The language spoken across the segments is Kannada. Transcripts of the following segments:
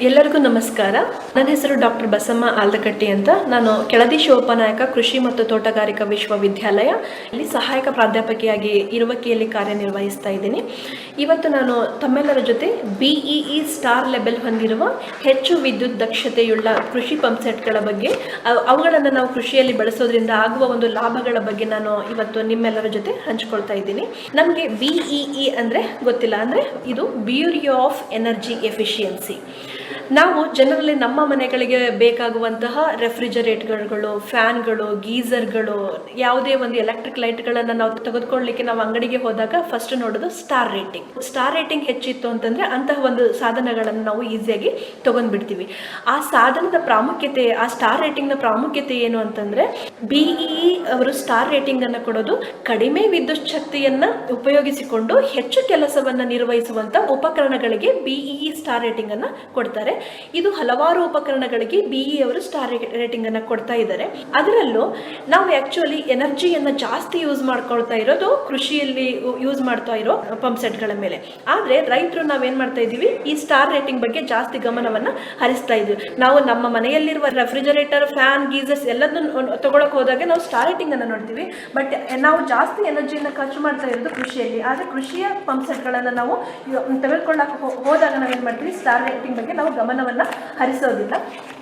ಎಲ್ಲರಿಗೂ ನಮಸ್ಕಾರ. ನನ್ನ ಹೆಸರು ಡಾಕ್ಟರ್ ಬಸಮ್ಮ ಆಲ್ದಕಟ್ಟಿ ಅಂತ. ನಾನು ಕೆಳದಿ ಶಿವೋಪನಾಯಕ ಕೃಷಿ ಮತ್ತು ತೋಟಗಾರಿಕಾ ವಿಶ್ವವಿದ್ಯಾಲಯ. ಇಲ್ಲಿ ಸಹಾಯಕ ಪ್ರಾಧ್ಯಾಪಕಿಯಾಗಿ ಇರುವಕಿಯಲ್ಲಿ ಕಾರ್ಯನಿರ್ವಹಿಸ್ತಾ ಇದ್ದೀನಿ. ಇವತ್ತು ನಾನು ತಮ್ಮೆಲ್ಲರ ಜೊತೆ ಬಿಇಇ ಸ್ಟಾರ್ ಲೆವೆಲ್ ಹೊಂದಿರುವ ಹೆಚ್ಚು ವಿದ್ಯುತ್ ದಕ್ಷತೆಯುಳ್ಳ ಕೃಷಿ ಪಂಪ್ಸೆಟ್ಗಳ ಬಗ್ಗೆ, ಅವ್- ಅವುಗಳನ್ನು ನಾವು ಕೃಷಿಯಲ್ಲಿ ಬಳಸೋದ್ರಿಂದ ಆಗುವ ಒಂದು ಲಾಭಗಳ ಬಗ್ಗೆ ನಾನು ಇವತ್ತು ನಿಮ್ಮೆಲ್ಲರ ಜೊತೆ ಹಂಚ್ಕೊಳ್ತಾ ಇದ್ದೀನಿ. ನಮಗೆ ಬಿಇಇ ಅಂದರೆ ಗೊತ್ತಿಲ್ಲ. ಅಂದರೆ ಇದು ಬ್ಯೂರಿಯೋ ಆಫ್ ಎನರ್ಜಿ ಎಫಿಷಿಯನ್ಸಿ ನಾವು ಜನರಲ್ಲಿ ನಮ್ಮ ಮನೆಗಳಿಗೆ ಬೇಕಾಗುವಂತಹ ರೆಫ್ರಿಜರೇಟರ್ಗಳು ಫ್ಯಾನ್ಗಳು ಗೀಸರ್ಗಳು ಯಾವುದೇ ಒಂದು ಎಲೆಕ್ಟ್ರಿಕ್ ಲೈಟ್ಗಳನ್ನು ನಾವು ತೆಗೆದುಕೊಳ್ಳಲಿಕ್ಕೆ ನಾವು ಅಂಗಡಿಗೆ ಹೋದಾಗ ಫಸ್ಟ್ ನೋಡೋದು ಸ್ಟಾರ್ ರೇಟಿಂಗ್ ಸ್ಟಾರ್ ರೇಟಿಂಗ್ ಹೆಚ್ಚಿತ್ತು ಅಂತಂದ್ರೆ ಅಂತಹ ಒಂದು ಸಾಧನಗಳನ್ನು ನಾವು ಈಸಿಯಾಗಿ ತಗೊಂಡ್ಬಿಡ್ತೀವಿ. ಆ ಸಾಧನದ ಪ್ರಾಮುಖ್ಯತೆ, ಆ ಸ್ಟಾರ್ ರೇಟಿಂಗ್ನ ಪ್ರಾಮುಖ್ಯತೆ ಏನು ಅಂತಂದ್ರೆ ಬಿಇ ಅವರು ಸ್ಟಾರ್ ರೇಟಿಂಗ್ ಅನ್ನು ಕೊಡೋದು ಕಡಿಮೆ ವಿದ್ಯುತ್ ಶಕ್ತಿಯನ್ನ ಉಪಯೋಗಿಸಿಕೊಂಡು ಹೆಚ್ಚು ಕೆಲಸವನ್ನ ನಿರ್ವಹಿಸುವಂತ ಉಪಕರಣಗಳಿಗೆ ಬಿಇ ಸ್ಟಾರ್ ರೇಟಿಂಗ್ ಅನ್ನ ಕೊಡ್ತಾರೆ. ಇದು ಹಲವಾರು ಉಪಕರಣಗಳಿಗೆ ಬಿಇ ಅವರು ಸ್ಟಾರ್ ರೇಟಿಂಗ್ ಅನ್ನ ಕೊಡ್ತಾ ಇದ್ದಾರೆ. ಅದರಲ್ಲೂ ನಾವು ಆಕ್ಚುಲಿ ಎನರ್ಜಿಯನ್ನ ಜಾಸ್ತಿ ಯೂಸ್ ಮಾಡ್ಕೊಳ್ತಾ ಇರೋದು ಕೃಷಿಯಲ್ಲಿ ಯೂಸ್ ಮಾಡ್ತಾ ಇರೋ ಪಂಪ್ ಸೆಟ್ಗಳ ಮೇಲೆ. ಆದ್ರೆ ರೈತರು ನಾವೇನ್ ಮಾಡ್ತಾ ಇದೀವಿ ಈ ಸ್ಟಾರ್ ರೇಟಿಂಗ್ ಬಗ್ಗೆ ಜಾಸ್ತಿ ಗಮನವನ್ನ ಹರಿಸ್ತಾ ಇದೀವಿ ನಾವು ನಮ್ಮ ಮನೆಯಲ್ಲಿರುವ ರೆಫ್ರಿಜರೇಟರ್ ಫ್ಯಾನ್ ಗೀಸರ್ಸ್ ಎಲ್ಲದನ್ನು ತಗೊಳಕ್ ಹೋದಾಗ ನಾವು ಸ್ಟಾರ್ ರೇಟಿಂಗ್ ಅನ್ನ ನೋಡ್ತೀವಿ. ಬಟ್ ನಾವು ಜಾಸ್ತಿ ಎನರ್ಜಿಯನ್ನ ಖರ್ಚು ಮಾಡ್ತಾ ಇರೋದು ಕೃಷಿಯಲ್ಲಿ. ಆದ್ರೆ ಕೃಷಿಯ ಪಂಪ್ ಸೆಟ್ಗಳನ್ನ ನಾವು ತೆಗೆದುಕೊಳ್ಳಕ್ ಹೋದಾಗ ನಾವೇನ್ ಮಾಡ್ತೀವಿ? ಸ್ಟಾರ್ ರೇಟಿಂಗ್ ಬಗ್ಗೆ ಗಮನವನ್ನ ಹರಿಸೋದಿಲ್ಲ.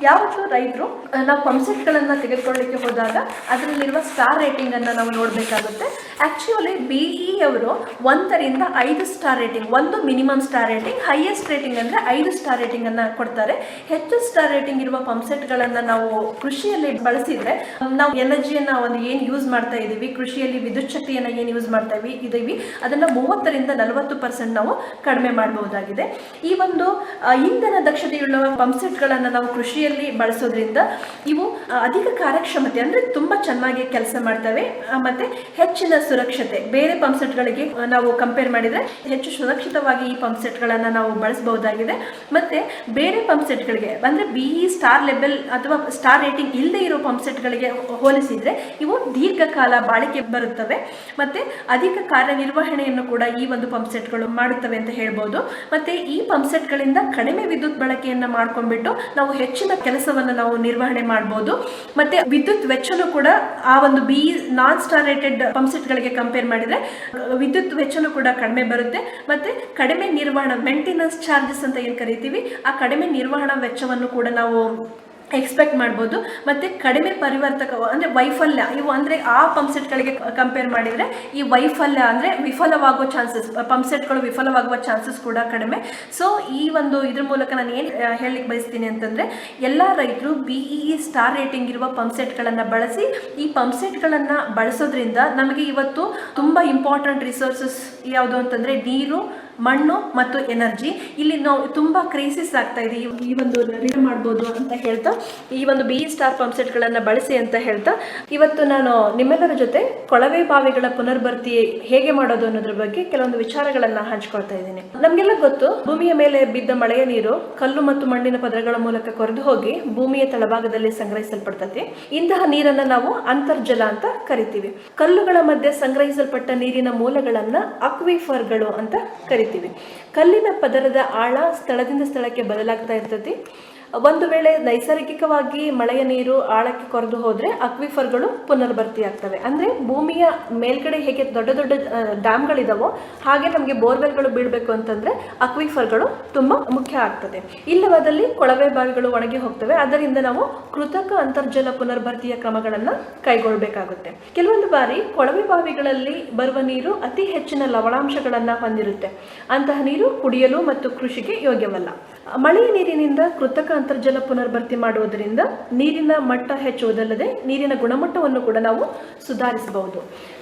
ಯಾವತ್ತೂ ರೈತರು ನಾವು ಪಂಪ್ ಸೆಟ್ಗಳನ್ನ ತೆಗೆದುಕೊಳ್ಳಿಕ್ಕೆ ಹೋದಾಗ ಅದರಲ್ಲಿರುವ ಸ್ಟಾರ್ ರೇಟಿಂಗ್ ಅನ್ನ ನಾವು ನೋಡಬೇಕಾಗುತ್ತೆ. ಆಕ್ಚುಲಿ ಬಿಇ ಅವರು ಒಂದರಿಂದ ಐದು ಸ್ಟಾರ್ ರೇಟಿಂಗ್, ಒಂದು minimum star rating, highest rating ಅಂದ್ರೆ ಐದು ಸ್ಟಾರ್ ರೇಟಿಂಗ್ ಅನ್ನ ಕೊಡ್ತಾರೆ. ಹೆಚ್ಚು ಸ್ಟಾರ್ ರೇಟಿಂಗ್ ಇರುವ ಪಂಪ್ ಸೆಟ್ಗಳನ್ನ ನಾವು ಕೃಷಿಯಲ್ಲಿ ಬಳಸಿದ್ರೆ, ನಾವು ಎನರ್ಜಿಯನ್ನು ಒಂದು ಏನು ಯೂಸ್ ಮಾಡ್ತಾ ಇದೀವಿ, ಕೃಷಿಯಲ್ಲಿ ವಿದ್ಯುತ್ ಶಕ್ತಿಯನ್ನ ಏನು ಯೂಸ್ ಮಾಡ್ತಾ ಇವಿ, ಇದೀವಿ, ಅದನ್ನ ಮೂವತ್ತರಿಂದ ನಲವತ್ತು ಪರ್ಸೆಂಟ್ ನಾವು ಕಡಿಮೆ ಮಾಡಬಹುದಾಗಿದೆ. ಈ ಒಂದು ಇಂಧನದ ಇಂಧನ ದಕ್ಷತೆಯುಳ್ಳ ಪಂಪ್ ಸೆಟ್ಗಳನ್ನ ನಾವು ಕೃಷಿಯಲ್ಲಿ ಬಳಸೋದ್ರಿಂದ ಇವು ಅಧಿಕ ಕಾರ್ಯಕ್ಷಮತೆ ಅಂದ್ರೆ ತುಂಬಾ ಚೆನ್ನಾಗಿ ಕೆಲಸ ಮಾಡ್ತವೆ. ಮತ್ತೆ ಹೆಚ್ಚಿನ ಸುರಕ್ಷತೆ. ಬೇರೆ ಪಂಪ್ ಸೆಟ್ಗಳಿಗೆ ಆ, ನಾವು ಕಂಪೇರ್ ಮಾಡಿದ್ರೆ ಹೆಚ್ಚು ಸುರಕ್ಷಿತವಾಗಿ ಈ ಪಂಪ್ ಸೆಟ್ಗಳನ್ನ ನಾವು ಬಳಸಬಹುದಾಗಿದೆ. ಮತ್ತೆ ಬೇರೆ ಪಂಪ್ ಸೆಟ್ಗಳಿಗೆ ಅಂದ್ರೆ ಬಿಇ ಸ್ಟಾರ್ ಲೆವೆಲ್ ಅಥವಾ ಸ್ಟಾರ್ ರೇಟಿಂಗ್ ಇಲ್ಲದೆ ಇರೋ ಪಂಪ್ ಸೆಟ್ಗಳಿಗೆ ಹೋಲಿಸಿದ್ರೆ ಇವು ದೀರ್ಘಕಾಲ ಬಾಳಿಕೆ ಬರುತ್ತವೆ. ಮತ್ತೆ ಅಧಿಕ ಕಾರ್ಯನಿರ್ವಹಣೆಯನ್ನು ಕೂಡ ಈ ಒಂದು ಪಂಪ್ ಸೆಟ್ಗಳು ಮಾಡುತ್ತವೆ ಅಂತ ಹೇಳ್ಬೋದು. ಮತ್ತೆ ಈ ಪಂಪ್ ಸೆಟ್ಗಳಿಂದ ಕಡಿಮೆ ವಿದ್ಯುತ್ ಬಳಕೆಯನ್ನ ಮಾಡ್ಕೊಂಡ್ಬಿಟ್ಟು ನಾವು ಹೆಚ್ಚಿನ ಕೆಲಸವನ್ನು ನಾವು ನಿರ್ವಹಣೆ ಮಾಡಬಹುದು ಮತ್ತೆ ವಿದ್ಯುತ್ ವೆಚ್ಚನೂ ಕೂಡ ಆ ಒಂದು B non star rated set ಸೆಟ್ಗಳಿಗೆ compare ಮಾಡಿದ್ರೆ, ವಿದ್ಯುತ್ ವೆಚ್ಚನೂ ಕೂಡ ಕಡಿಮೆ ಬರುತ್ತೆ. ಮತ್ತೆ ಕಡಿಮೆ ನಿರ್ವಹಣಾ ಮೇಂಟೆನೆನ್ಸ್ ಚಾರ್ಜಸ್ ಅಂತ ಏನು ಕರಿತೀವಿ, ಆ ಕಡಿಮೆ ನಿರ್ವಹಣಾ ವೆಚ್ಚವನ್ನು ಕೂಡ ನಾವು ಎಕ್ಸ್ಪೆಕ್ಟ್ ಮಾಡ್ಬೋದು. ಮತ್ತೆ ಕಡಿಮೆ ಪರಿವರ್ತಕ, ಅಂದ್ರೆ ವೈಫಲ್ಯ, ಇವು ಅಂದ್ರೆ ಆ ಪಂಪ್ ಸೆಟ್ಗಳಿಗೆ ಕಂಪೇರ್ ಮಾಡಿದ್ರೆ ಈ ವೈಫಲ್ಯ ಅಂದ್ರೆ ವಿಫಲವಾಗುವ ಚಾನ್ಸಸ್ ಪಂಪ್ ಸೆಟ್ಗಳು ವಿಫಲವಾಗುವ ಚಾನ್ಸಸ್ ಕೂಡ ಕಡಿಮೆ. ಸೊ ಈ ಒಂದು ಇದ್ರ ಮೂಲಕ ನಾನು ಏನು ಹೇಳಲಿಕ್ಕೆ ಬಯಸ್ತೀನಿ ಅಂತಂದ್ರೆ, ಎಲ್ಲ ರೈತರು ಬಿಇ ಸ್ಟಾರ್ ರೇಟಿಂಗ್ ಇರುವ ಪಂಪ್ ಸೆಟ್ಗಳನ್ನು ಬಳಸಿ, ಈ ಪಂಪ್ ಸೆಟ್ಗಳನ್ನು ಬಳಸೋದ್ರಿಂದ ನಮಗೆ ಇವತ್ತು ತುಂಬ ಇಂಪಾರ್ಟೆಂಟ್ ರಿಸೋರ್ಸಸ್ ಯಾವುದು ಅಂತಂದ್ರೆ ನೀರು ಮಣ್ಣು ಮತ್ತು ಎನರ್ಜಿ. ಇಲ್ಲಿ ನಾವು ತುಂಬ ಕ್ರೈಸಿಸ್ ಆಗ್ತಾ ಇದೆ. ಈ- ಒಂದು ರೀಡ್ ಮಾಡ್ಬೋದು ಅಂತ ಹೇಳ್ತಾ, ಈ ಒಂದು ಬಿ ಸ್ಟಾರ್ ಪಂಪ್ ಸೆಟ್ಗಳನ್ನು ಬಳಸಿ ಅಂತ ಹೇಳ್ತಾ, ಇವತ್ತು ನಾನು ನಿಮ್ಮೆಲ್ಲರ ಜೊತೆ ಕೊಳವೆ ಬಾವಿಗಳ ಪುನರ್ಭರ್ತಿ ಹೇಗೆ ಮಾಡೋದು ಅನ್ನೋದ್ರ ಬಗ್ಗೆ ಕೆಲವೊಂದು ವಿಚಾರಗಳನ್ನು ಹಂಚ್ಕೊಳ್ತಾ ಇದ್ದೀನಿ. ನಮಗೆಲ್ಲ ಗೊತ್ತು, ಭೂಮಿಯ ಮೇಲೆ ಬಿದ್ದ ಮಳೆಯ ನೀರು ಕಲ್ಲು ಮತ್ತು ಮಣ್ಣಿನ ಪದರಗಳ ಮೂಲಕ ಕೊರೆದು ಹೋಗಿ ಭೂಮಿಯ ತಳಭಾಗದಲ್ಲಿ ಸಂಗ್ರಹಿಸಲ್ಪಡ್ತದೆ ಇಂತಹ ನೀರನ್ನ ನಾವು ಅಂತರ್ಜಲ ಅಂತ ಕರಿತೀವಿ. ಕಲ್ಲುಗಳ ಮಧ್ಯೆ ಸಂಗ್ರಹಿಸಲ್ಪಟ್ಟ ನೀರಿನ ಮೂಲಗಳನ್ನ ಅಕ್ವಿಫರ್ಗಳು ಅಂತ ಕರಿತೀವಿ ಕಲ್ಲಿನ ಪದರದ ಆಳ ಸ್ಥಳದಿಂದ ಸ್ಥಳಕ್ಕೆ ಬದಲಾಗ್ತಾ ಇರ್ತದೆ. ಒಂದು ವೇಳೆ ನೈಸರ್ಗಿಕವಾಗಿ ಮಳೆಯ ನೀರು ಆಳಕ್ಕೆ ಕೊರೆದು ಹೋದರೆ ಅಕ್ವಿಫರ್ಗಳು ಪುನರ್ಭರ್ತಿ ಆಗ್ತವೆ ಅಂದ್ರೆ ಭೂಮಿಯ ಮೇಲ್ಗಡೆ ಹೇಗೆ ದೊಡ್ಡ ದೊಡ್ಡ ಡ್ಯಾಮ್ಗಳಿದಾವೋ ಹಾಗೆ ನಮಗೆ ಬೋರ್ವೆಲ್ಗಳು ಬೀಳಬೇಕು ಅಂತಂದ್ರೆ ಅಕ್ವಿಫರ್ಗಳು ತುಂಬಾ ಮುಖ್ಯ ಆಗ್ತದೆ. ಇಲ್ಲವಾದಲ್ಲಿ ಕೊಳವೆ ಬಾವಿಗಳು ಒಣಗಿ ಹೋಗ್ತವೆ. ಅದರಿಂದ ನಾವು ಕೃತಕ ಅಂತರ್ಜಲ ಪುನರ್ಭರ್ತಿಯ ಕ್ರಮಗಳನ್ನು ಕೈಗೊಳ್ಳಬೇಕಾಗುತ್ತೆ ಕೆಲವೊಂದು ಬಾರಿ ಕೊಳವೆ ಬಾವಿಗಳಲ್ಲಿ ಬರುವ ನೀರು ಅತಿ ಹೆಚ್ಚಿನ ಲವಣಾಂಶಗಳನ್ನು ಹೊಂದಿರುತ್ತೆ. ಅಂತಹ ನೀರು ಕುಡಿಯಲು ಮತ್ತು ಕೃಷಿಗೆ ಯೋಗ್ಯವಲ್ಲ. ಮಳೆಯ ನೀರಿನಿಂದ ಕೃತಕ ಅಂತರ್ಜಲ ಪುನರ್ಭರ್ತಿ ಮಾಡುವುದರಿಂದ ನೀರಿನ ಮಟ್ಟ ಹೆಚ್ಚುವುದಲ್ಲದೆ ನೀರಿನ ಗುಣಮಟ್ಟವನ್ನು ಕೂಡ ನಾವು ಸುಧಾರಿಸಬಹುದು.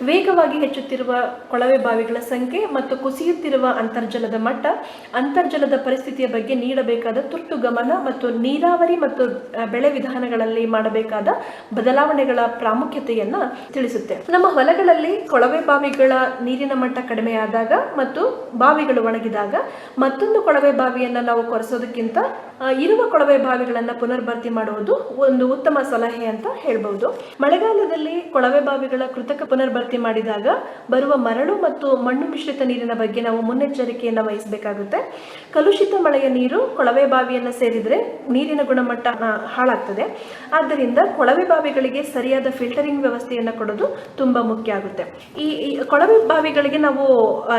ವೇಗವಾಗಿ ಹೆಚ್ಚುತ್ತಿರುವ ಕೊಳವೆ ಬಾವಿಗಳ ಸಂಖ್ಯೆ ಮತ್ತು ಕುಸಿಯುತ್ತಿರುವ ಅಂತರ್ಜಲದ ಮಟ್ಟ ಅಂತರ್ಜಲದ ಪರಿಸ್ಥಿತಿಯ ಬಗ್ಗೆ ನೀಡಬೇಕಾದ ತುರ್ತು ಗಮನ ಮತ್ತು ನೀರಾವರಿ ಮತ್ತು ಬೆಳೆ ವಿಧಾನಗಳಲ್ಲಿ ಮಾಡಬೇಕಾದ ಬದಲಾವಣೆಗಳ ಪ್ರಾಮುಖ್ಯತೆಯನ್ನ ತಿಳಿಸುತ್ತೆ. ನಮ್ಮ ಹೊಲಗಳಲ್ಲಿ ಕೊಳವೆ ಬಾವಿಗಳ ನೀರಿನ ಮಟ್ಟ ಕಡಿಮೆಯಾದಾಗ ಮತ್ತು ಬಾವಿಗಳು ಒಣಗಿದಾಗ ಮತ್ತೊಂದು ಕೊಳವೆ ಬಾವಿಯನ್ನ ನಾವು ಕೊರೆಸೋದಕ್ಕಿಂತ ಆ, ಇರುವ ಕೊಳವೆ ಬಾವಿಗಳನ್ನು ಪುನರ್ಭರ್ತಿ ಮಾಡುವುದು ಒಂದು ಉತ್ತಮ ಸಲಹೆ ಅಂತ ಹೇಳ್ಬಹುದು ಮಳೆಗಾಲದಲ್ಲಿ ಕೊಳವೆ ಬಾವಿಗಳ ಕೃತಕ ಪುನರ್ಭರ್ತಿ ಮಾಡಿದಾಗ ಬರುವ ಮರಳು ಮತ್ತು ಮಣ್ಣು ಮಿಶ್ರಿತ ನೀರಿನ ಬಗ್ಗೆ ನಾವು ಮುನ್ನೆಚ್ಚರಿಕೆಯನ್ನು ವಹಿಸಬೇಕಾಗುತ್ತೆ. ಕಲುಷಿತ ಮಳೆಯ ನೀರು ಕೊಳವೆ ಬಾವಿಯನ್ನು ಸೇರಿದರೆ ನೀರಿನ ಗುಣಮಟ್ಟ ಹಾಳಾಗ್ತದೆ. ಆದ್ದರಿಂದ ಕೊಳವೆ ಬಾವಿಗಳಿಗೆ ಸರಿಯಾದ ಫಿಲ್ಟರಿಂಗ್ ವ್ಯವಸ್ಥೆಯನ್ನು ಕೊಡೋದು ತುಂಬಾ ಮುಖ್ಯ ಆಗುತ್ತೆ. ಈ ಕೊಳವೆ ಬಾವಿಗಳಿಗೆ ನಾವು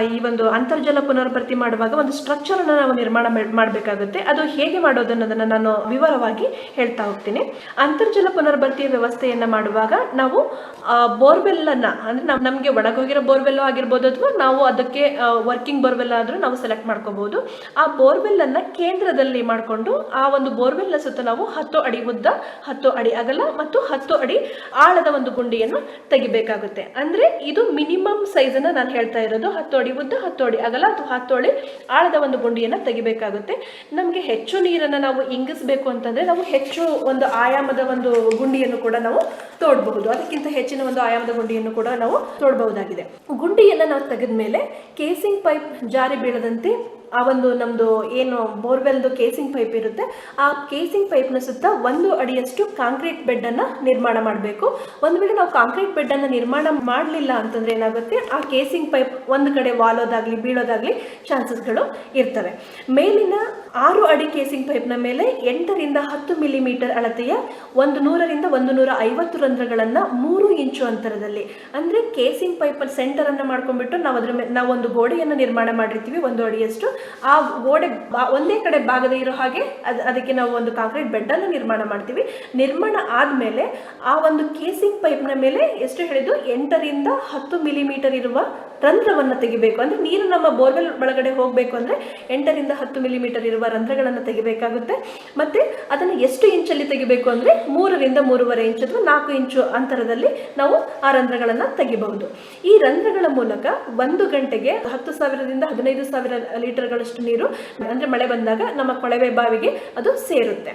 ಈ ಒಂದು ಅಂತರ್ಜಲ ಪುನರ್ಭರ್ತಿ ಮಾಡುವಾಗ ಒಂದು ಸ್ಟ್ರಕ್ಚರ್ ಅನ್ನು ನಾವು ನಿರ್ಮಾಣ ಮಾಡಬೇಕಾಗುತ್ತೆ. ಅದು ಹೇಗೆ ಮಾಡೋದು ಅನ್ನೋದನ್ನ ನಾನು ವಿವರವಾಗಿ ಹೇಳ್ತಾ ಹೋಗ್ತೀನಿ. ಅಂತರ್ಜಲ ಪುನರ್ಭರ್ತಿಯ ವ್ಯವಸ್ಥೆಯನ್ನ ಮಾಡುವಾಗ ನಾವು ಬೋರ್ವೆಲ್ಲನ್ನು, ಅಂದರೆ ನಾವು ನಮಗೆ ಒಣಗೋಗಿರೋ ಬೋರ್ವೆಲ್ ಆಗಿರ್ಬೋದು ಅಥವಾ ನಾವು ಅದಕ್ಕೆ ವರ್ಕಿಂಗ್ ಬೋರ್ವೆಲ್ ಆದ್ರೂ ನಾವು ಸೆಲೆಕ್ಟ್ ಮಾಡ್ಕೋಬಹುದು ಆ ಬೋರ್ವೆಲ್ಲನ್ನು ಕೇಂದ್ರದಲ್ಲಿ ಮಾಡಿಕೊಂಡು, ಆ ಒಂದು ಬೋರ್ವೆಲ್ನ ಸುತ್ತ ನಾವು ಹತ್ತು ಅಡಿ ಉದ್ದ, ಹತ್ತು ಅಡಿ ಅಗಲ ಮತ್ತು ಹತ್ತು ಅಡಿ ಆಳದ ಒಂದು ಗುಂಡಿಯನ್ನು ತೆಗಿಬೇಕಾಗುತ್ತೆ. ಅಂದ್ರೆ ಇದು ಮಿನಿಮಮ್ ಸೈಜ್ ಅನ್ನ ನಾನು ಹೇಳ್ತಾ ಇರೋದು. ಹತ್ತು ಅಡಿ ಉದ್ದ, ಹತ್ತು ಅಡಿ ಅಗಲ ಅಥವಾ ಹತ್ತು ಅಡಿ ಆಳದ ಒಂದು ಗುಂಡಿಯನ್ನು ತೆಗಿಬೇಕಾಗುತ್ತೆ. ನಮಗೆ ಹೆಚ್ಚು ನೀರನ್ನು ನಾವು ಇಂಗಿಸ್ಬೇಕು ಅಂತಂದರೆ ನಾವು ಹೆಚ್ಚು ಒಂದು ಆಯಾಮದ ಒಂದು ಗುಂಡಿಯನ್ನು ಕೂಡ ನಾವು ತೋಡಬಹುದು. ಅದಕ್ಕಿಂತ ಹೆಚ್ಚಿನ ಒಂದು ಆಯಾಮದ ಗುಂಡಿಯನ್ನು ಕೂಡ ನಾವು ತೋಡಬಹುದಾಗಿದೆ. ಗುಂಡಿಯನ್ನು ನಾವು ತೆಗೆದ ಮೇಲೆ ಕೇಸಿಂಗ್ ಪೈಪ್ ಜಾರಿ ಬೀಳದಂತೆ ಆ ಒಂದು ನಮ್ಮದು ಏನು ಬೋರ್ವೆಲ್ದು ಕೇಸಿಂಗ್ ಪೈಪ್ ಇರುತ್ತೆ, ಆ ಕೇಸಿಂಗ್ ಪೈಪ್ನ ಸುತ್ತ ಒಂದು ಅಡಿಯಷ್ಟು ಕಾಂಕ್ರೀಟ್ ಬೆಡ್ಡನ್ನು ನಿರ್ಮಾಣ ಮಾಡಬೇಕು. ಒಂದು ವೇಳೆ ನಾವು ಕಾಂಕ್ರೀಟ್ ಬೆಡ್ಡನ್ನು ನಿರ್ಮಾಣ ಮಾಡಲಿಲ್ಲ ಅಂತಂದ್ರೆ ಏನಾಗುತ್ತೆ, ಆ ಕೇಸಿಂಗ್ ಪೈಪ್ ಒಂದು ಕಡೆ ವಾಲೋದಾಗಲಿ ಬೀಳೋದಾಗಲಿ ಚಾನ್ಸಸ್ಗಳು ಇರ್ತವೆ. ಮೇಲಿನ ಆರು ಅಡಿ ಕೇಸಿಂಗ್ ಪೈಪ್ನ ಮೇಲೆ ಎಂಟರಿಂದ ಹತ್ತು ಮಿಲಿಮೀಟರ್ ಅಳತೆಯ ಒಂದು ನೂರರಿಂದ ಒಂದು ನೂರ ಐವತ್ತು ರಂಧ್ರಗಳನ್ನು ಮೂರು ಇಂಚು ಅಂತರದಲ್ಲಿ, ಅಂದರೆ ಕೇಸಿಂಗ್ ಪೈಪಲ್ಲಿ ಸೆಂಟರನ್ನು ಮಾಡ್ಕೊಂಡ್ಬಿಟ್ಟು ನಾವು ಅದ್ರ ಮೇಲೆ ನಾವು ಒಂದು ಗೋಡೆಯನ್ನು ನಿರ್ಮಾಣ ಮಾಡಿರ್ತೀವಿ, ಒಂದು ಅಡಿಯಷ್ಟು. ಆ ಗೋಡೆ ಒಂದೇ ಕಡೆ ಭಾಗದ ಇರೋ ಹಾಗೆ ಅದ್, ಅದಕ್ಕೆ ನಾವು ಒಂದು ಕಾಂಕ್ರೀಟ್ ಬೆಡ್ಡನ್ನು ನಿರ್ಮಾಣ ಮಾಡ್ತೀವಿ. ನಿರ್ಮಾಣ ಆದಮೇಲೆ ಆ ಒಂದು ಕೇಸಿಂಗ್ ಪೈಪ್ನ ಮೇಲೆ ಎಷ್ಟು ಹೇಳಿದ್ದು ಎಂಟರಿಂದ ಹತ್ತು ಮಿಲಿಮೀಟರ್ ಇರುವ ರಂಧ್ರವನ್ನು ತೆಗಿಬೇಕು. ಅಂದರೆ ನೀರು ನಮ್ಮ ಬೋರ್ವೆಲ್ ಒಳಗಡೆ ಹೋಗಬೇಕು ಅಂದರೆ ಎಂಟರಿಂದ ಹತ್ತು ಮಿಲಿಮೀಟರ್ ಇರುವ ರಂಧ್ರಗಳನ್ನು ತೆಗಿಬೇಕಾಗುತ್ತೆ. ಮತ್ತು ಅದನ್ನು ಎಷ್ಟು ಇಂಚಲ್ಲಿ ತೆಗಿಬೇಕು ಅಂದರೆ ಮೂರರಿಂದ ಮೂರುವರೆ ಇಂಚು ಅಥವಾ ನಾಲ್ಕು ಇಂಚು ಅಂತರದಲ್ಲಿ ನಾವು ಆ ರಂಧ್ರಗಳನ್ನು ತೆಗಿಬಹುದು. ಈ ರಂಧ್ರಗಳ ಮೂಲಕ ಒಂದು ಗಂಟೆಗೆ ಹತ್ತು ಸಾವಿರದಿಂದ ಹದಿನೈದು ಸಾವಿರ ಲೀಟರ್ಗಳಷ್ಟು ನೀರು, ಅಂದರೆ ಮಳೆ ಬಂದಾಗ ನಮ್ಮ ಕೊಳವೆ ಬಾವಿಗೆ ಅದು ಸೇರುತ್ತೆ.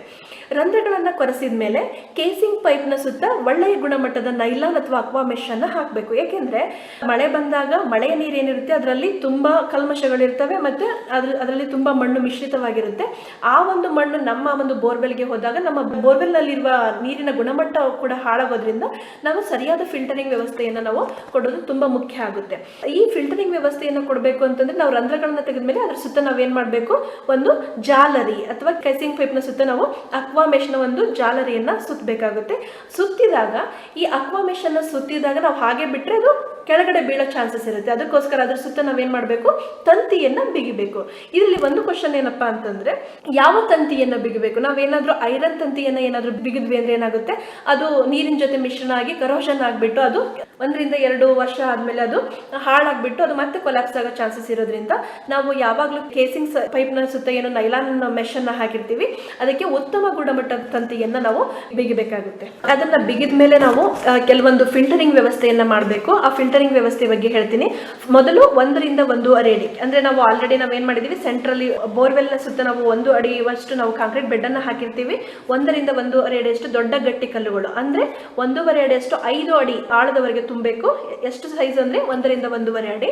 ರಂಧ್ರಗಳನ್ನು ಕೊರೆಸಿದ ಮೇಲೆ ಕೇಸಿಂಗ್ ಪೈಪ್ನ ಸುತ್ತ ಒಳ್ಳೆಯ ಗುಣಮಟ್ಟದ ನೈಲಾನ್ ಅಥವಾ ಅಕ್ವಾ ಅನ್ನು ಹಾಕಬೇಕು. ಏಕೆಂದರೆ ಮಳೆ ಬಂದಾಗ ಮಳೆಯ ನೀರು ಏನಿರುತ್ತೆ ಅದರಲ್ಲಿ ತುಂಬ ಕಲ್ಮಶಗಳಿರ್ತವೆ ಮತ್ತು ಅದ್ರ, ಅದರಲ್ಲಿ ತುಂಬ ಮಣ್ಣು ಮಿಶ್ರಿತವಾಗಿರುತ್ತೆ. ಆ ಒಂದು ಮಣ್ಣು ನಮ್ಮ ಒಂದು ಬೋರ್ವೆಲ್ಗೆ ಹೋದಾಗ ನಮ್ಮ ಬೋರ್ವೆಲ್ನಲ್ಲಿರುವ ನೀರಿನ ಗುಣಮಟ್ಟ ಕೂಡ ಹಾಳಾಗೋದ್ರಿಂದ ನಾವು ಸರಿಯಾದ ಫಿಲ್ಟರಿಂಗ್ ವ್ಯವಸ್ಥೆಯನ್ನು ನಾವು ಕೊಡೋದು ತುಂಬ ಮುಖ್ಯ ಆಗುತ್ತೆ. ಈ ಫಿಲ್ಟರಿಂಗ್ ವ್ಯವಸ್ಥೆಯನ್ನು ಕೊಡಬೇಕು ಅಂತಂದ್ರೆ ನಾವು ರಂಧ್ರಗಳನ್ನ ತೆಗೆದ್ಮೇಲೆ ಅದ್ರ ಸುತ್ತ ನಾವೇನು ಮಾಡಬೇಕು? ಒಂದು ಜಾಲರಿ ಅಥವಾ ಕೆಸಿಂಗ್ ಪೈಪ್ನ ಸುತ್ತ ನಾವು ಅಕ್ವಾಮೇಷನ್ ಒಂದು ಜಾಲರಿಯನ್ನು ಸುತ್ತಬೇಕಾಗುತ್ತೆ ಸುತ್ತಿದಾಗ ಈ ಅಕ್ವಾ ಮೆಶನ್ನು ಸುತ್ತಿದಾಗ ನಾವು ಹಾಗೆ ಬಿಟ್ಟರೆ ಅದು ಕೆಳಗಡೆ ಬೀಳೋ ಚಾನ್ಸಸ್ ಇರುತ್ತೆ. ಅದಕ್ಕೋಸ್ಕರ ಅದ್ರ ಸುತ್ತ ನಾವೇನ್ ಮಾಡಬೇಕು? ತಂತಿಯನ್ನ ಬಿಗಿಬೇಕು. ಇದರಲ್ಲಿ ಒಂದು ಕ್ವಶನ್ ಏನಪ್ಪ ಅಂತಂದ್ರೆ, ಯಾವ ತಂತಿಯನ್ನ ಬಿಗಬೇಕು? ನಾವೇನಾದ್ರೂ ಐರನ್ ತಂತಿಯನ್ನ ಏನಾದ್ರೂ ಬಿಗಿದ್ವಿ ಅಂದ್ರೆ ಏನಾಗುತ್ತೆ? ಅದು ನೀರಿನ ಜೊತೆ ಮಿಶ್ರಣ ಆಗಿ ಕರೋಷನ್ ಆಗಿಬಿಟ್ಟು ಅದು ಒಂದರಿಂದ ಎರಡು ವರ್ಷ ಆದ್ಮೇಲೆ ಅದು ಹಾಳಾಗ್ಬಿಟ್ಟು ಅದು ಮತ್ತೆ ಕೊಲಾಪ್ಸ್ ಆಗೋ ಚಾನ್ಸಸ್ ಇರೋದ್ರಿಂದ ನಾವು ಯಾವಾಗಲೂ ಕೇಸಿಂಗ್ ಪೈಪ್ನ ಸುತ್ತ ಏನು ನೈಲಾನ್ ಮೆಶನ್ನು ಹಾಕಿರ್ತೀವಿ. ಅದಕ್ಕೆ ಉತ್ತಮ ಗುಣಮಟ್ಟದ ತಂತಿಯನ್ನ ನಾವು ಬಿಗಿಬೇಕಾಗುತ್ತೆ. ಅದನ್ನ ಬಿಗಿದ್ಮೇಲೆ ನಾವು ಕೆಲವೊಂದು ಫಿಲ್ಟರಿಂಗ್ ವ್ಯವಸ್ಥೆಯನ್ನ ಮಾಡಬೇಕು. ಆ ಫಿಲ್ಟರಿಂಗ್ ವ್ಯವಸ್ಥೆ ಬಗ್ಗೆ ಹೇಳ್ತೀನಿ. ಮೊದಲು ಒಂದರಿಂದ ಒಂದೂವರೆ ಅಡಿ ಅಂದ್ರೆ ನಾವು ಆಲ್ರೆಡಿ ನಾವೇನ್ ಮಾಡಿದೀವಿ? ಸೆಂಟ್ರಲ್ಲಿ ಬೋರ್ವೆಲ್ ಸುತ್ತ ನಾವು ಒಂದು ಅಡಿವಷ್ಟು ನಾವು ಕಾಂಕ್ರೀಟ್ ಬೆಡ್ ಅನ್ನ ಹಾಕಿರ್ತೀವಿ. ಒಂದರಿಂದ ಅಡಿ ಅಡಿಯಷ್ಟು ದೊಡ್ಡ ಗಟ್ಟಿ ಕಲ್ಲುಗಳು. ಅಂದ್ರೆ ಒಂದೂವರೆ ಅಡಿಯಷ್ಟು ಐದು ಅಡಿ ಆಳದವರೆಗೆ ತುಂಬಬೇಕು. ಎಷ್ಟು ಸೈಜ್ ಅಂದ್ರೆ ಒಂದರಿಂದ ಒಂದೂವರೆ ಅಡಿ.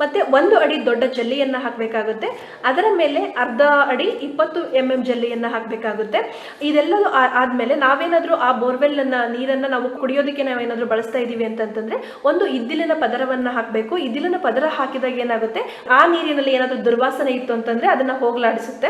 ಮತ್ತೆ ಒಂದು ಅಡಿ ದೊಡ್ಡ ಜಲ್ಲಿಯನ್ನ ಹಾಕಬೇಕಾಗುತ್ತೆ. ಅದರ ಮೇಲೆ ಅರ್ಧ ಅಡಿ ಇಪ್ಪತ್ತು ಎಂ ಎಂ ಜಲ್ಲಿಯನ್ನ ಹಾಕಬೇಕಾಗುತ್ತೆ. ಇದೆಲ್ಲದೂ ಆದ್ಮೇಲೆ ನಾವೇನಾದ್ರೂ ಆ ಬೋರ್ವೆಲ್ ಅನ್ನ ನೀರನ್ನ ನಾವು ಕುಡಿಯೋದಕ್ಕೆ ನಾವೇನಾದ್ರೂ ಬಳಸ್ತಾ ಇದೀವಿ ಅಂತಂದ್ರೆ ಒಂದು ಇದ್ದಿಲಿನ ಪದರವನ್ನ ಹಾಕಬೇಕು. ಇದ್ದಿಲಿನ ಪದರ ಹಾಕಿದಾಗ ಏನಾಗುತ್ತೆ? ಆ ನೀರಿನಲ್ಲಿ ಏನಾದರೂ ದುರ್ವಾಸನೆ ಇತ್ತು ಅಂತಂದ್ರೆ ಅದನ್ನ ಹೋಗಲಾಡಿಸುತ್ತೆ.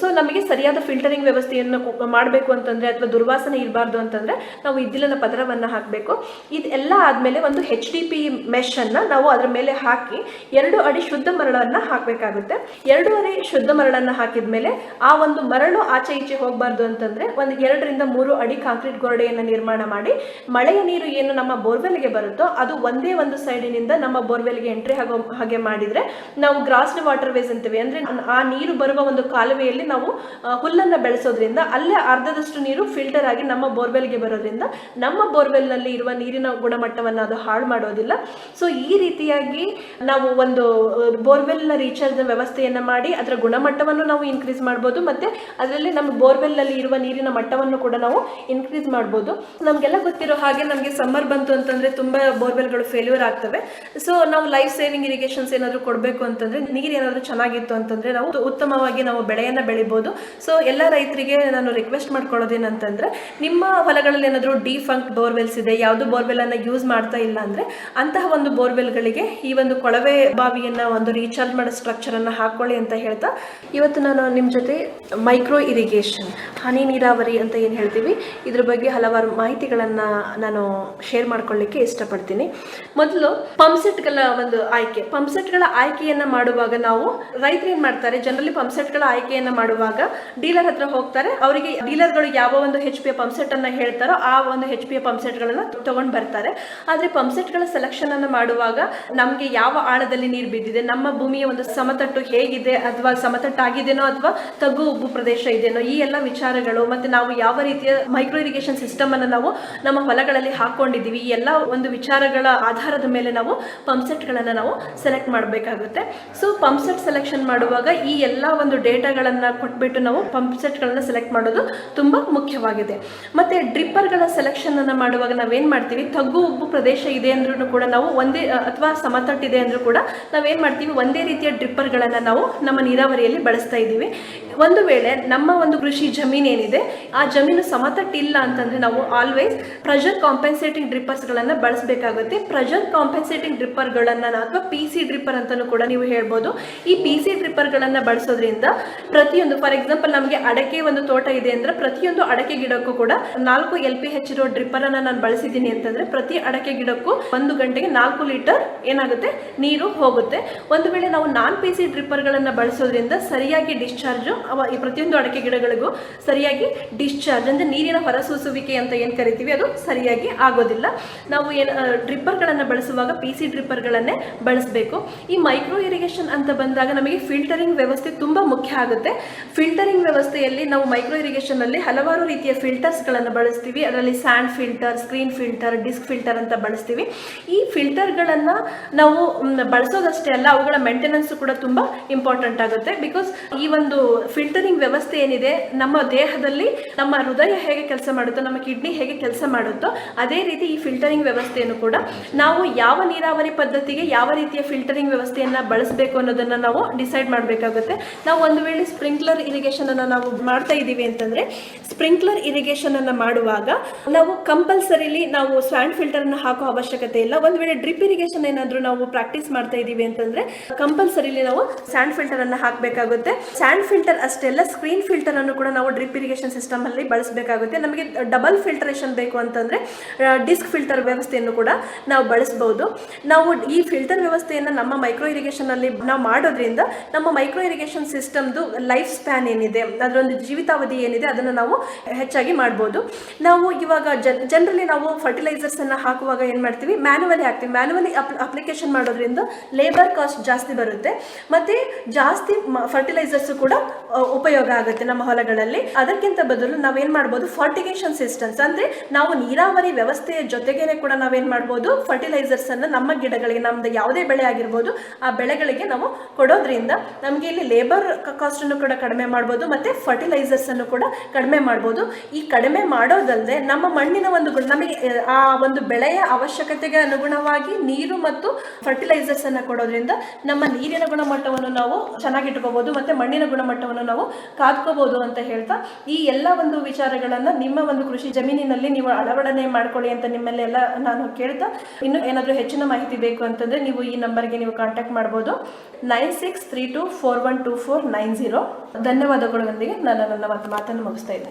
ಸೊ ನಮಗೆ ಸರಿಯಾದ ಫಿಲ್ಟರಿಂಗ್ ವ್ಯವಸ್ಥೆಯನ್ನು ಮಾಡಬೇಕು ಅಂತಂದ್ರೆ ಅಥವಾ ದುರ್ವಾಸನೆ ಇರಬಾರ್ದು ಅಂತಂದ್ರೆ ನಾವು ಇದ್ದಿಲಿನ ಪದರವನ್ನ ಹಾಕಬೇಕು. ಇದೆಲ್ಲ ಆದ್ಮೇಲೆ ಒಂದು ಹೆಚ್ ಡಿ ಪಿ ಮೆಶ್ ಅನ್ನ ನಾವು ಅದರ ಮೇಲೆ ಹಾಕಿ ಎರಡು ಅಡಿ ಶುದ್ಧ ಮರಳನ್ನ ಹಾಕಬೇಕಾಗುತ್ತೆ. ಎರಡು ಅಡಿ ಶುದ್ಧ ಮರಳನ್ನ ಹಾಕಿದ್ಮೇಲೆ ಆ ಒಂದು ಮರಳು ಆಚೆ ಈಚೆ ಹೋಗಬಾರ್ದು ಅಂತಂದ್ರೆ ಒಂದು ಎರಡರಿಂದ ಮೂರು ಅಡಿ ಕಾಂಕ್ರೀಟ್ ಗೋಡೆಯನ್ನು ನಿರ್ಮಾಣ ಮಾಡಿ ಮಳೆಯ ನೀರು ಏನು ನಮ್ಮ ಬೋರ್ವೆಲ್ಗೆ ಬರುತ್ತೋ ಅದು ಒಂದೇ ಒಂದು ಸೈಡಿನಿಂದ ನಮ್ಮ ಬೋರ್ವೆಲ್ಗೆ ಎಂಟ್ರಿ ಆಗೋ ಹಾಗೆ ಮಾಡಿದ್ರೆ ನಾವು ಗ್ರಾಸ್ನ ವಾಟರ್ ವೇಸ್ ಅಂತೀವಿ. ಅಂದ್ರೆ ಆ ನೀರು ಬರುವ ಒಂದು ಕಾಲುವೆಯಲ್ಲಿ ನಾವು ಹುಲ್ಲನ್ನ ಬೆಳೆಸೋದ್ರಿಂದ ಅಲ್ಲೇ ಅರ್ಧದಷ್ಟು ನೀರು ಫಿಲ್ಟರ್ ಆಗಿ ನಮ್ಮ ಬೋರ್ವೆಲ್ಗೆ ಬರೋದ್ರಿಂದ ನಮ್ಮ ಬೋರ್ವೆಲ್ನಲ್ಲಿ ಇರುವ ನೀರಿನ ಗುಣಮಟ್ಟವನ್ನು ಅದು ಹಾಳು ಮಾಡೋದಿಲ್ಲ. ಸೊ ಈ ರೀತಿಯಾಗಿ ನಾವು ಒಂದು ಬೋರ್ವೆಲ್ನ ರೀಚಾರ್ಜ್ ವ್ಯವಸ್ಥೆಯನ್ನ ಮಾಡಿ ಅದರ ಗುಣಮಟ್ಟವನ್ನು ನಾವು ಇನ್ಕ್ರೀಸ್ ಮಾಡ್ಬೋದು ಮತ್ತೆ ಅದರಲ್ಲಿ ನಮ್ಮ ಬೋರ್ವೆಲ್ನಲ್ಲಿ ಇರುವ ನೀರಿನ ಮಟ್ಟವನ್ನು ಕೂಡ ನಾವು ಇನ್ಕ್ರೀಸ್ ಮಾಡ್ಬೋದು. ನಮಗೆಲ್ಲ ಗೊತ್ತಿರೋ ಹಾಗೆ ನಮಗೆ ಸಮ್ಮರ್ ಬಂತು ಅಂತಂದ್ರೆ ತುಂಬಾ ಬೋರ್ವೆಲ್ಗಳು ಫೇಲ್ಯೂರ್ ಆಗ್ತವೆ. ಸೊ ನಾವು ಲೈಫ್ ಸೇವಿಂಗ್ ಇರಿಗೇಷನ್ಸ್ ಏನಾದರೂ ಕೊಡಬೇಕು ಅಂತಂದ್ರೆ, ನೀರು ಏನಾದರೂ ಚೆನ್ನಾಗಿತ್ತು ಅಂತಂದ್ರೆ ನಾವು ಉತ್ತಮವಾಗಿ ನಾವು ಬೆಳೆಯನ್ನು ಬೆಳಿಬೋದು. ಸೊ ಎಲ್ಲ ರೈತರಿಗೆ ನಾನು ರಿಕ್ವೆಸ್ಟ್ ಮಾಡ್ಕೊಳ್ಳೋದೇನಂತಂದ್ರೆ, ನಿಮ್ಮ ಹೊಲಗಳಲ್ಲಿ ಏನಾದ್ರು ಡಿಫಂಕ್ಟ್ ಬೋರ್ವೆಲ್ಸ್ ಇದೆ, ಯಾವುದು ಬೋರ್ವೆಲ್ ಅನ್ನು ಯೂಸ್ ಮಾಡ್ತಾ ಇಲ್ಲ ಅಂದ್ರೆ, ಅಂತಹ ಒಂದು ಬೋರ್ವೆಲ್ಗಳಿಗೆ ಈ ಒಂದು ಕೊಳವೆ ಬಾವಿಯನ್ನ ಒಂದು ರೀಚಾರ್ಜ್ ಮಾಡೋ ಸ್ಟ್ರಕ್ಚರ್ ಅನ್ನು ಹಾಕೊಳ್ಳಿ ಅಂತ ಹೇಳ್ತಾ, ಇವತ್ತು ನಾನು ನಿಮ್ಮ ಜೊತೆ ಮೈಕ್ರೋ ಇರಿಗೇಷನ್ ಹನಿ ನೀರಾವರಿ ಅಂತ ಏನು ಹೇಳ್ತೀವಿ, ಇದ್ರ ಬಗ್ಗೆ ಹಲವಾರು ಮಾಹಿತಿಗಳನ್ನು ನಾನು ಶೇರ್ ಮಾಡ್ಕೊಳ್ಳಿಕ್ಕೆ ಇಷ್ಟಪಡ್ತೀನಿ. ಮೊದಲು ಪಂಪ್ಸೆಟ್ಗಳ ಒಂದು ಆಯ್ಕೆ. ಪಂಪ್ಸೆಟ್ಗಳ ಆಯ್ಕೆಯನ್ನು ಮಾಡುವಾಗ ನಾವು ರೈತರು ಏನು ಮಾಡ್ತಾರೆ ಜನರಲಿ ಪಂಪ್ಸೆಟ್ಗಳ ಆಯ್ಕೆಯನ್ನು ಮಾಡುವಾಗ ಡೀಲರ್ ಹತ್ರ ಹೋಗ್ತಾರೆ. ಅವರಿಗೆ ಡೀಲರ್ಗಳು ಯಾವ ಒಂದು ಹೆಚ್ ಪಿ ಪಂಪ್ಸೆಟ್ ಅನ್ನ ಹೇಳ್ತಾರೋ ಆ ಒಂದು ಹೆಚ್ ಪಿ ಪಂಪ್ಸೆಟ್ಗಳನ್ನ ತಗೊಂಡು ಬರ್ತಾರೆ. ಆದರೆ ಪಂಪ್ಸೆಟ್ಗಳ ಸೆಲೆಕ್ಷನ್ ಅನ್ನು ಮಾಡುವಾಗ ನಮಗೆ ಯಾವ ಆಳದಲ್ಲಿ ನೀರು ಬಿದ್ದಿದೆ, ನಮ್ಮ ಭೂಮಿಯ ಒಂದು ಸಮತಟ್ಟು ಹೇಗಿದೆ ಅಥವಾ ಸಮತಟ್ಟಾಗಿದೆನೋ ಅಥವಾ ತಗ್ಗು ಉಬ್ಬು ಪ್ರದೇಶ ಇದೆನೋ ಈ ಎಲ್ಲ ವಿಚಾರಗಳು ಮತ್ತೆ ನಾವು ಯಾವ ರೀತಿಯ ಮೈಕ್ರೋ ಇರಿಗೇಷನ್ ಸಿಸ್ಟಮ್ ಅನ್ನು ನಾವು ನಮ್ಮ ಹೊಲಗಳಲ್ಲಿ ಹಾಕೊಂಡಿದ್ದೀವಿ, ಈ ಎಲ್ಲ ಒಂದು ವಿಚಾರಗಳ ಆಧಾರದ ಮೇಲೆ ನಾವು ಪಂಪ್ಸೆಟ್ಗಳನ್ನು ನಾವು ಸೆಲೆಕ್ಟ್ ಮಾಡಬೇಕಾಗುತ್ತೆ. ಸೊ ಪಂಪ್ಸೆಟ್ ಸೆಲೆಕ್ಷನ್ ಮಾಡುವಾಗ ಈ ಎಲ್ಲ ಒಂದು ಡೇಟಾಗಳನ್ನು ಕೊಟ್ಬಿಟ್ಟು ನಾವು ಪಂಪ್ಸೆಟ್ಗಳನ್ನು ಸೆಲೆಕ್ಟ್ ಮಾಡೋದು ತುಂಬ ಮುಖ್ಯವಾಗಿದೆ. ಮತ್ತೆ ಡ್ರಿಪ್ಪರ್ಗಳ ಸೆಲೆಕ್ಷನ್ ಅನ್ನು ಮಾಡುವಾಗ ನಾವೇನು ಮಾಡ್ತೀವಿ? ತಗ್ಗು ಉಬ್ಬು ಪ್ರದೇಶ ಇದೆ ಅಂದ್ರೂ ಕೂಡ ನಾವು ಒಂದೇ, ಅಥವಾ ಸಮತಟ್ಟಿದೆ ಅಂದ್ರೂ ಕೂಡ ನಾವೇನು ಮಾಡ್ತೀವಿ? ಒಂದೇ ರೀತಿಯ ಡ್ರಿಪ್ಪರ್ಗಳನ್ನು ನಾವು ನಮ್ಮ ನೀರಾವರಿಯಲ್ಲಿ ಬಳಸ್ತಾ ಇದ್ದೀವಿ. ಒಂದು ವೇಳೆ ನಮ್ಮ ಒಂದು ಕೃಷಿ ಜಮೀನು ಏನಿದೆ, ಆ ಜಮೀನು ಸಮತಟ್ಟಿಲ್ಲ ಅಂತಂದ್ರೆ ನಾವು ಆಲ್ವೇಸ್ ಪ್ರೆಷರ್ ಕಾಂಪೆನ್ಸೇಟಿಂಗ್ ಡ್ರಿಪ್ಪರ್ಸ್ಗಳನ್ನು ಬಳಸಬೇಕಾಗುತ್ತೆ. ಪ್ರೆಷರ್ ಕಾಂಪೆನ್ಸೇಟಿಂಗ್ ಡ್ರಿಪ್ಪರ್ಗಳನ್ನು ಅಥವಾ ಪಿ ಸಿ ಡ್ರಿಪ್ಪರ್ ಅಂತಲೂ ಕೂಡ ನೀವು ಹೇಳ್ಬೋದು. ಈ ಪಿ ಸಿ ಡ್ರಿಪ್ಪರ್ಗಳನ್ನು ಬಳಸೋದ್ರಿಂದ ಪ್ರತಿಯೊಂದು ಫಾರ್ ಎಕ್ಸಾಂಪಲ್ ನಮಗೆ ಅಡಕೆ ಒಂದು ತೋಟ ಇದೆ ಅಂದ್ರೆ ಪ್ರತಿಯೊಂದು ಅಡಕೆ ಗಿಡಕ್ಕೂ ಕೂಡ ನಾಲ್ಕು ಎಲ್ ಪಿ ಹೆಚ್ ಇರೋ ಡ್ರಿಪ್ಪರ್ ಅನ್ನ ನಾನು ಬಳಸಿದ್ದೀನಿ ಅಂತಂದ್ರೆ ಪ್ರತಿ ಅಡಕೆ ಗಿಡಕ್ಕೂ ಒಂದು ಗಂಟೆಗೆ ನಾಲ್ಕು ಲೀಟರ್ ಏನಾಗುತ್ತೆ? ನೀರು ಹೋಗುತ್ತೆ. ಒಂದು ವೇಳೆ ನಾವು ನಾನ್ ಪಿ ಸಿ ಡ್ರಿಪ್ಪರ್ಗಳನ್ನು ಬಳಸೋದ್ರಿಂದ ಸರಿಯಾಗಿ ಡಿಸ್ಚಾರ್ಜ್ ಅವ ಈ ಪ್ರತಿಯೊಂದು ಅಡಕೆ ಗಿಡಗಳಿಗೂ ಸರಿಯಾಗಿ ಡಿಸ್ಚಾರ್ಜ್ ಅಂದ್ರೆ ನೀರಿನ ಹೊರಸೂಸುವಿಕೆ ಅಂತ ಏನು ಕರಿತೀವಿ, ಅದು ಸರಿಯಾಗಿ ಆಗೋದಿಲ್ಲ. ನಾವು ಏನು ಡ್ರಿಪ್ಪರ್ಗಳನ್ನು ಬಳಸುವಾಗ ಪಿ ಸಿ ಡ್ರಿಪ್ಪರ್ಗಳನ್ನೇ ಬಳಸಬೇಕು. ಈ ಮೈಕ್ರೋ ಇರಿಗೇಷನ್ ಅಂತ ಬಂದಾಗ ನಮಗೆ ಫಿಲ್ಟರಿಂಗ್ ವ್ಯವಸ್ಥೆ ತುಂಬಾ ಮುಖ್ಯ ಆಗುತ್ತೆ. ಫಿಲ್ಟರಿಂಗ್ ವ್ಯವಸ್ಥೆಯಲ್ಲಿ ನಾವು ಮೈಕ್ರೋ ಇರಿಗೇಷನ್ ಅಲ್ಲಿ ಹಲವಾರು ರೀತಿಯ ಫಿಲ್ಟರ್ಸ್ಗಳನ್ನು ಬಳಸ್ತೀವಿ. ಅದರಲ್ಲಿ sand filter screen filter disc filter ಅಂತ ಬಳಸ್ತೀವಿ. ಈ ಫಿಲ್ಟರ್ಗಳನ್ನು ನಾವು ಬಳಸೋದಷ್ಟೇ ಅಲ್ಲ, ಅವುಗಳ ಮೇಂಟೆನೆನ್ಸ್ ಕೂಡ ತುಂಬಾ ಇಂಪಾರ್ಟೆಂಟ್ ಆಗುತ್ತೆ. ಬಿಕಾಸ್ ಈ ಒಂದು ಫಿಲ್ಟರಿಂಗ್ ವ್ಯವಸ್ಥೆ ಏನಿದೆ, ನಮ್ಮ ದೇಹದಲ್ಲಿ ನಮ್ಮ ಹೃದಯ ಹೇಗೆ ಕೆಲಸ ಮಾಡುತ್ತೋ, ನಮ್ಮ ಕಿಡ್ನಿ ಹೇಗೆ ಕೆಲಸ ಮಾಡುತ್ತೋ, ಅದೇ ರೀತಿ ಈ ಫಿಲ್ಟರಿಂಗ್ ವ್ಯವಸ್ಥೆಯನ್ನು ಕೂಡ ನಾವು ಯಾವ ನೀರಾವರಿ ಪದ್ಧತಿಗೆ ಯಾವ ರೀತಿಯ ಫಿಲ್ಟರಿಂಗ್ ವ್ಯವಸ್ಥೆಯನ್ನು ಬಳಸಬೇಕು ಅನ್ನೋದನ್ನು ನಾವು ಡಿಸೈಡ್ ಮಾಡಬೇಕಾಗುತ್ತೆ. ನಾವು ಒಂದು ವೇಳೆ ಸ್ಪ್ರಿಂಕ್ಲರ್ ಇರಿಗೇಷನ್ ಅನ್ನು ನಾವು ಮಾಡ್ತಾ ಇದ್ದೀವಿ ಅಂತಂದ್ರೆ ಸ್ಪ್ರಿಂಕ್ಲರ್ ಇರಿಗೇಷನ್ ಅನ್ನು ಮಾಡುವಾಗ ನಾವು ಕಂಪಲ್ಸರಿಲಿ ನಾವು ಸ್ವ್ಯಾಂಡ್ ಫಿಲ್ಟರ್ ಅನ್ನು ಹಾಕೋ ಅವಶ್ಯಕತೆ ಇಲ್ಲ. ಒಂದು ವೇಳೆ ಡ್ರಿಪ್ ಇರಿಗೇಷನ್ ಏನಾದರೂ ನಾವು ಪ್ರಾಕ್ಟೀಸ್ ಮಾಡ್ತಾ ಇದ್ದೀವಿ ಅಂತಂದ್ರೆ ಕಂಪಲ್ಸರಿಲಿ ನಾವು ಸ್ಯಾಂಡ್ ಫಿಲ್ಟರ್ ಅನ್ನು ಹಾಕಬೇಕಾಗುತ್ತೆ. ಸ್ಯಾಂಡ್ ಫಿಲ್ಟರ್ ಅಷ್ಟೇ ಅಲ್ಲ ಸ್ಕ್ರೀನ್ ಫಿಲ್ಟರ್ ಅನ್ನು ಕೂಡ ನಾವು ಡ್ರಿಪ್ ಇರಿಗೇಷನ್ ಸಿಸ್ಟಮ್ ಅಲ್ಲಿ ಬಳಸಬೇಕಾಗುತ್ತೆ. ನಮಗೆ ಡಬಲ್ ಫಿಲ್ಟರೇಷನ್ ಬೇಕು ಅಂತಂದ್ರೆ ಡಿಸ್ಕ್ ಫಿಲ್ಟರ್ ವ್ಯವಸ್ಥೆಯನ್ನು ಕೂಡ ನಾವು ಬಳಸಬಹುದು ನಾವು ಈ ಫಿಲ್ಟರ್ ವ್ಯವಸ್ಥೆಯನ್ನು ನಮ್ಮ ಮೈಕ್ರೋ ಇರಿಗೇಷನ್ ಅಲ್ಲಿ ನಾವು ಮಾಡೋದ್ರಿಂದ ನಮ್ಮ ಮೈಕ್ರೋ ಇರಿಗೇಷನ್ ಸಿಸ್ಟಮ್ದು ಲೈಫ್ ಸ್ಪ್ಯಾನ್ ಏನಿದೆ, ಅದರೊಂದು ಜೀವಿತಾವಧಿ ಏನಿದೆ, ಅದನ್ನು ನಾವು ಹೆಚ್ಚಾಗಿ ಮಾಡ್ಬೋದು. ನಾವು ಇವಾಗ ಜನರಲಿ ನಾವು ಫರ್ಟಿಲೈಸರ್ಸ್ ಅನ್ನ ಹಾಕುವಾಗ ಏನ್ ಮಾಡ್ತೀವಿ? ಮ್ಯಾನುವಲಿ ಹಾಕ್ತೀವಿ. ಮ್ಯಾನುವಲಿ ಅಪ್ಲಿಕೇಶನ್ ಮಾಡೋದ್ರಿಂದ ಲೇಬರ್ ಕಾಸ್ಟ್ ಜಾಸ್ತಿ ಬರುತ್ತೆ. ಮತ್ತೆ ಜಾಸ್ತಿ ಫರ್ಟಿಲೈಸರ್ಸ್ ಕೂಡ ಉಪಯೋಗ ಆಗುತ್ತೆ ನಮ್ಮ ಹೊಲಗಳಲ್ಲಿ. ಅದಕ್ಕಿಂತ ಬದಲು ನಾವೇನ್ ಮಾಡ್ಬೋದು? ಫರ್ಟಿಗೇಷನ್ ಸಿಸ್ಟಮ್ಸ್ ಅಂದ್ರೆ ನಾವು ನೀರಾವರಿ ವ್ಯವಸ್ಥೆಯ ಜೊತೆಗೇನೆ ಕೂಡ ನಾವೇನ್ ಮಾಡ್ಬೋದು? ಫರ್ಟಿಲೈಸರ್ಸ್ ಅನ್ನ ನಮ್ಮ ಗಿಡಗಳಿಗೆ, ನಮ್ದು ಯಾವುದೇ ಬೆಳೆ ಆಗಿರ್ಬೋದು, ಆ ಬೆಳೆಗಳಿಗೆ ನಾವು ಕೊಡೋದ್ರಿಂದ ನಮಗೆ ಇಲ್ಲಿ ಲೇಬರ್ ಕಾಸ್ಟ್ ಅನ್ನು ಕೂಡ ಕಡಿಮೆ ಮಾಡ್ಬೋದು, ಮತ್ತೆ ಫರ್ಟಿಲೈಸರ್ಸ್ ಅನ್ನು ಕೂಡ ಕಡಿಮೆ ಮಾಡ್ಬೋದು. ಈ ಕಡಿಮೆ ಮಾಡೋದಲ್ಲದೆ ನಮ್ಮ ಮಣ್ಣಿನ ಒಂದು ಗುಣ, ನಮಗೆ, ಆ ಒಂದು ಬೆಳೆಯ ಅವಶ್ಯಕತೆಗೆ ಅನುಗುಣವಾಗಿ ನೀರು ಮತ್ತು ಫರ್ಟಿಲೈಸರ್ಸ್ ಅನ್ನ ಕೊಡೋದ್ರಿಂದ ನಮ್ಮ ನೀರಿನ ಗುಣಮಟ್ಟವನ್ನು ನಾವು ಚೆನ್ನಾಗಿಟ್ಕೋಬಹುದು ಮತ್ತೆ ಮಣ್ಣಿನ ಗುಣಮಟ್ಟವನ್ನು ನಾವು ಕಾದ್ಕೋಬಹುದು ಅಂತ ಹೇಳ್ತಾ, ಈ ಎಲ್ಲ ಒಂದು ವಿಚಾರಗಳನ್ನ ನಿಮ್ಮ ಒಂದು ಕೃಷಿ ಜಮೀನಿನಲ್ಲಿ ನೀವು ಅಳವಡನೆ ಮಾಡ್ಕೊಳ್ಳಿ ಅಂತ ನಿಮ್ಮಲ್ಲೆಲ್ಲ ನಾನು ಕೇಳ್ತಾ, ಇನ್ನು ಏನಾದರೂ ಹೆಚ್ಚಿನ ಮಾಹಿತಿ ಬೇಕು ಅಂತಂದ್ರೆ ನೀವು ಈ ನಂಬರ್ಗೆ ನೀವು ಕಾಂಟ್ಯಾಕ್ಟ್ ಮಾಡ್ಬೋದು. Nine six three two four one two four nine zero ಧನ್ಯವಾದಗಳೊಂದಿಗೆ ನಾನು ನನ್ನ ಮಾತು- ಮಾತನ್ನು ಮುಗಿಸ್ತಾ ಇದ್ದೇನೆ.